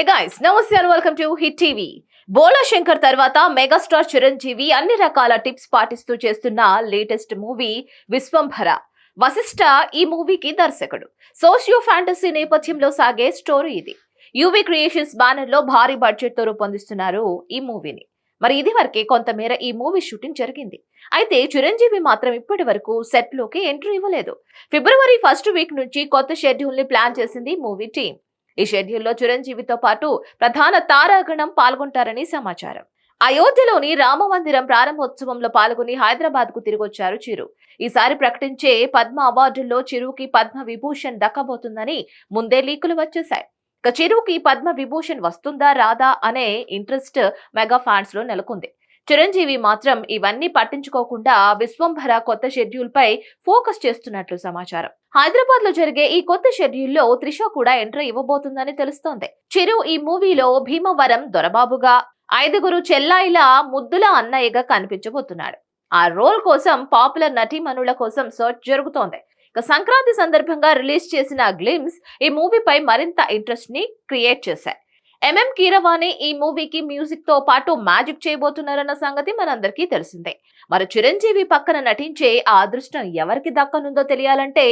హే guys నమస్తే and welcome to Hit TV Bhola Shankar తర్వాత megastar Chiranjeevi అన్ని రకాల టిప్స్ పాటిస్తూ చేస్తున్న లేటెస్ట్ మూవీ విశ్వంభర. వశిష్ఠ ఈ మూవీకి దర్శకుడు. సోషియో ఫ్యాంటసీ నేపథ్యంలో సాగే స్టోరీ ఇది. యూవీ క్రియేషన్స్ బ్యానర్లో భారీ బడ్జెట్తో రూపొందిస్తున్నారు ఈ మూవీని మరి ఇది వరకే కొంతమేర ఈ మూవీ షూటింగ్ జరిగింది. అయితే చిరంజీవి మాత్రం ఇప్పటి వరకు సెట్లోకి ఎంట్రీ ఇవ్వలేదు. ఫిబ్రవరి ఫస్ట్ వీక్ నుంచి కొత్త షెడ్యూల్ని ప్లాన్ చేసింది మూవీ టీం ఈ షెడ్యూల్లో చిరంజీవితో పాటు ప్రధాన తారాగణం పాల్గొంటారని సమాచారం. అయోధ్యలోని రామ మందిరం ప్రారంభోత్సవంలో పాల్గొని హైదరాబాద్కు తిరిగొచ్చారు చిరు. ఈసారి ప్రకటించే పద్మ అవార్డుల్లో చిరుకి పద్మ విభూషణ్ దక్కబోతుందని ముందే లీకులు వచ్చేశాయి. ఇక చిరుకి పద్మ విభూషణ్ వస్తుందా రాదా అనే ఇంట్రెస్ట్ మెగా ఫ్యాన్స్లో నెలకొంది. చిరంజీవి మాత్రం ఇవన్నీ పట్టించుకోకుండా విశ్వంభర కొత్త షెడ్యూల్ పై ఫోకస్ చేస్తున్నట్లు సమాచారం. హైదరాబాద్లో జరిగే ఈ కొత్త షెడ్యూల్లో త్రిష కూడా ఎంట్రీ ఇవ్వబోతుందని తెలుస్తోంది. చిరు ఈ మూవీలో భీమవరం దొరబాబుగా ఐదుగురు చెల్లాయిల ముద్దుల అన్నయ్యగా కనిపించబోతున్నాడు. ఆ రోల్ కోసం పాపులర్ నటీమణుల కోసం సర్చ్ జరుగుతోంది. ఇక సంక్రాంతి సందర్భంగా రిలీజ్ చేసిన గ్లిమ్స్ ఈ మూవీపై మరింత ఇంట్రెస్ట్ని క్రియేట్ చేశాయి. ఎంఎం కీరవాణి ఈ మూవీకి మ్యూజిక్తో పాటు మ్యాజిక్ చేయబోతున్నారన్న సంగతి మనందరికీ తెలిసిందే. మరి చిరంజీవి పక్కన నటించే ఆ అదృష్టం ఎవరికి దక్కనుందో తెలియాలంటే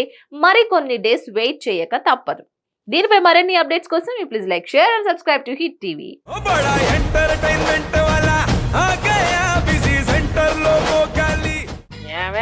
మరికొన్ని డేస్ వెయిట్ చేయక తప్పదు. దీనిపై మరిన్ని అప్డేట్స్ కోసం please like share and subscribe to Hit TV